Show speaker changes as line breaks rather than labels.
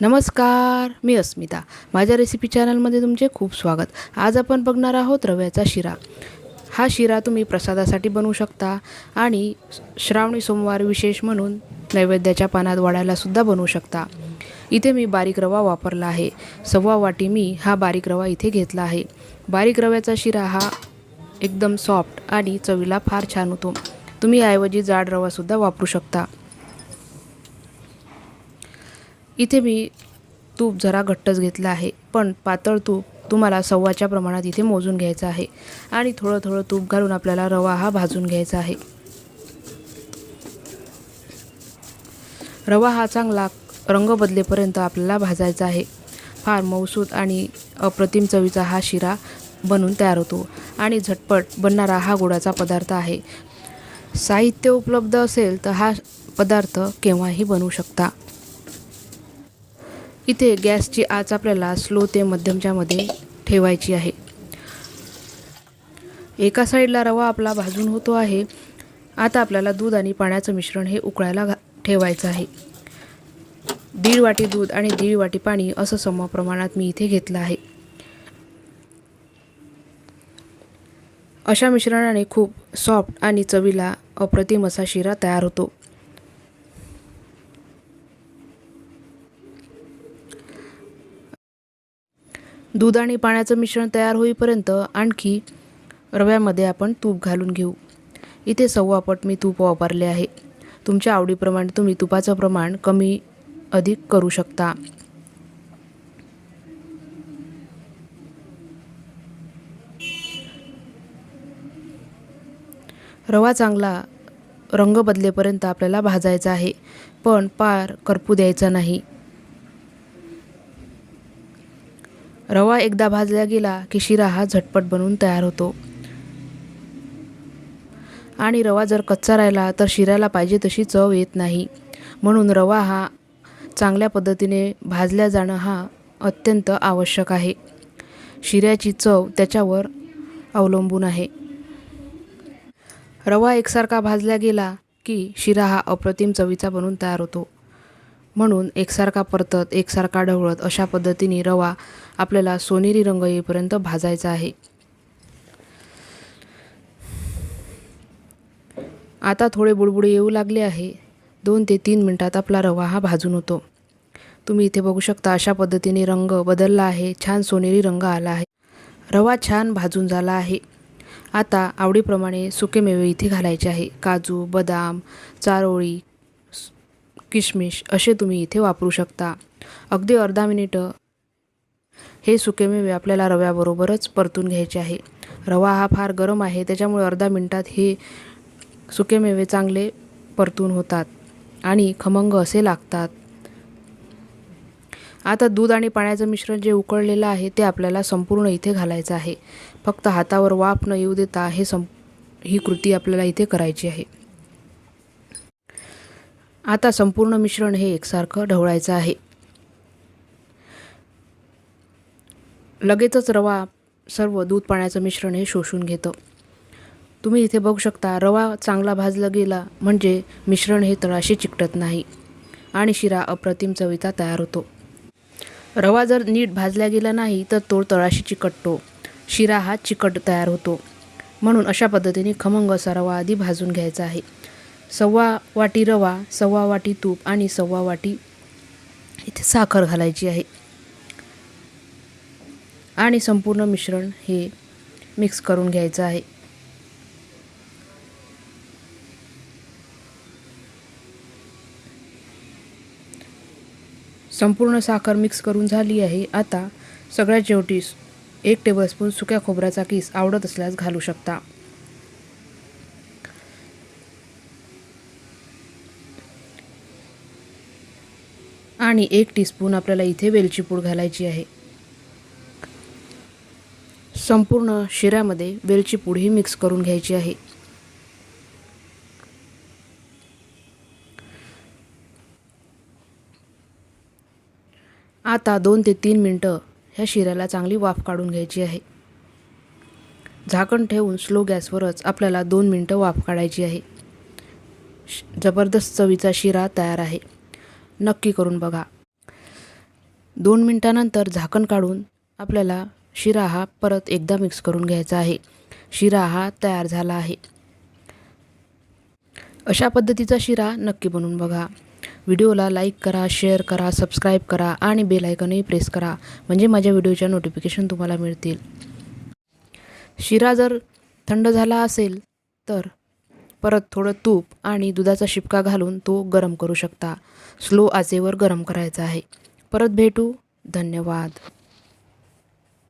नमस्कार मी अस्मिता. माझ्या रेसिपी चॅनलमध्ये तुमचे खूप स्वागत. आज आपण बघणार आहोत रव्याचा शिरा. हा शिरा तुम्ही प्रसादासाठी बनवू शकता आणि श्रावणी सोमवार विशेष म्हणून नैवेद्याच्या पानात वाढायलासुद्धा बनवू शकता. इथे मी बारीक रवा वापरला आहे. सव्वा वाटी मी हा बारीक रवा इथे घेतला आहे. बारीक रव्याचा शिरा हा एकदम सॉफ्ट आणि चवीला फार छान होतो. तुम्ही ऐवजी जाड रवासुद्धा वापरू शकता. इथे मी तूप जरा घट्टच घेतलं आहे पण पातळ तूप तुम्हाला सव्वाच्या प्रमाणात इथे मोजून घ्यायचं आहे. आणि थोडं थोडं तूप घालून आपल्याला रवा हा भाजून घ्यायचा आहे. रवा हा चांगला रंग बदलेपर्यंत आपल्याला भाजायचा आहे. फार मऊसूत आणि अप्रतिम चवीचा हा शिरा बनून तयार होतो आणि झटपट बनणारा हा गुळाचा पदार्थ आहे. साहित्य उपलब्ध असेल तर हा पदार्थ केव्हाही बनवू शकता. इथे गॅसची आच आपल्याला स्लो ते मध्यमच्यामध्ये ठेवायची आहे. एका साईडला रवा आपला भाजून होतो आहे. आता आपल्याला दूध आणि पाण्याचं मिश्रण हे उकळायला घा ठेवायचं आहे. दीड वाटी दूध आणि दीड वाटी पाणी असं सम प्रमाणात मी इथे घेतलं आहे. अशा मिश्रणाने खूप सॉफ्ट आणि चवीला अप्रतिम असा शिरा तयार होतो. दूध आणि पाण्याचं मिश्रण तयार होईपर्यंत आणखी रव्यामध्ये आपण तूप घालून घेऊ. इथे सव्वा पट मी तूप वापरले आहे. तुमच्या आवडीप्रमाणे तुम्ही तुपाचं प्रमाण कमी अधिक करू शकता. रवा चांगला रंग बदलेपर्यंत आपल्याला भाजायचा आहे पण पार करपू द्यायचा नाही. रवा एकदा भाजला गेला की शिरा हा झटपट बनवून तयार होतो. आणि रवा जर कच्चा राहिला तर शिऱ्याला पाहिजे तशी चव येत नाही. म्हणून रवा हा चांगल्या पद्धतीने भाजल्या जाणं हा अत्यंत आवश्यक आहे. शिऱ्याची चव त्याच्यावर अवलंबून आहे. रवा एकसारखा भाजला गेला की शिरा हा अप्रतिम चवीचा बनून तयार होतो. म्हणून एकसारखा परतत एकसारखा ढवळत अशा पद्धतीने रवा आपल्याला सोनेरी रंग येईपर्यंत भाजायचा आहे. आता थोडे बुडबुडे येऊ लागले आहे. दोन ते तीन मिनटात आपला रवा हा भाजून होतो. तुम्ही इथे बघू शकता अशा पद्धतीने रंग बदलला आहे. छान सोनेरी रंग आला आहे. रवा छान भाजून झाला आहे. आता आवडीप्रमाणे सुकेमेवे इथे घालायचे आहे. काजू बदाम चारोळी किशमिश असे तुम्ही इथे वापरू शकता. अगदी अर्धा मिनिटं. हे सुकेमेवे आपल्याला रव्याबरोबरच परतून घ्यायचे आहे. रवा हा फार गरम आहे त्याच्यामुळे अर्धा मिनटात हे सुकेमेवे चांगले परतून होतात आणि खमंग असे लागतात. आता दूध आणि पाण्याचं मिश्रण जे उकळलेलं आहे ते आपल्याला संपूर्ण इथे घालायचं आहे. फक्त हातावर वाफ न येऊ देता हे सं ही कृती आपल्याला इथे करायची आहे. आता संपूर्ण मिश्रण हे एकसारखं ढवळायचं आहे. लगेचच रवा सर्व दूध पाण्याचं मिश्रण हे शोषून घेतं. तुम्ही इथे बघू शकता रवा चांगला भाजला गेला म्हणजे मिश्रण हे तळाशी चिकटत नाही आणि शिरा अप्रतिम चवीचा तयार होतो. रवा जर नीट भाजला गेला नाही तर तो तळाशी चिकटतो. शिरा हा चिकट तयार होतो. म्हणून अशा पद्धतीने खमंग असा रवा आधी भाजून घ्यायचा आहे. सव्वा वाटी रवा सव्वा वाटी तूप आणि सव्वा वाटी इथे साखर घालायची आहे. आणि संपूर्ण मिश्रण हे मिक्स करून घ्यायचं आहे. संपूर्ण साखर मिक्स करून झाली आहे. आता सगळ्यात शेवटी एक टेबलस्पून सुक्या खोबऱ्याचा किस आवडत असल्यास घालू शकता. आणि एक टीस्पून आपल्याला इथे वेलची पूड घालायची आहे. संपूर्ण शिऱ्यामध्ये वेलची पूड ही मिक्स करून घ्यायची आहे. आता दोन ते तीन मिनटं ह्या शिऱ्याला चांगली वाफ काढून घ्यायची आहे. झाकण ठेवून स्लो गॅसवरच आपल्याला दोन मिनटं वाफ काढायची आहे. श- जबरदस्त चवीचा शिरा तयार आहे. नक्की करून बघा. दोन मिनटानंतर झाकण काढून आपल्याला शिरा हा परत एकदा मिक्स करून घ्यायचा आहे. शिरा हा तयार झाला आहे. अशा पद्धतीचा शिरा नक्की बनवून बघा. व्हिडिओला लाईक करा शेअर करा सबस्क्राईब करा आणि बेलायकनही प्रेस करा. म्हणजे माझ्या व्हिडिओच्या नोटिफिकेशन तुम्हाला मिळतील. शिरा जर थंड झाला असेल तर परत थोडं तूप आणि दुधाचा शिपका घालून तो गरम करू शकता. स्लो आचेवर गरम करायचा आहे. परत भेटू. धन्यवाद.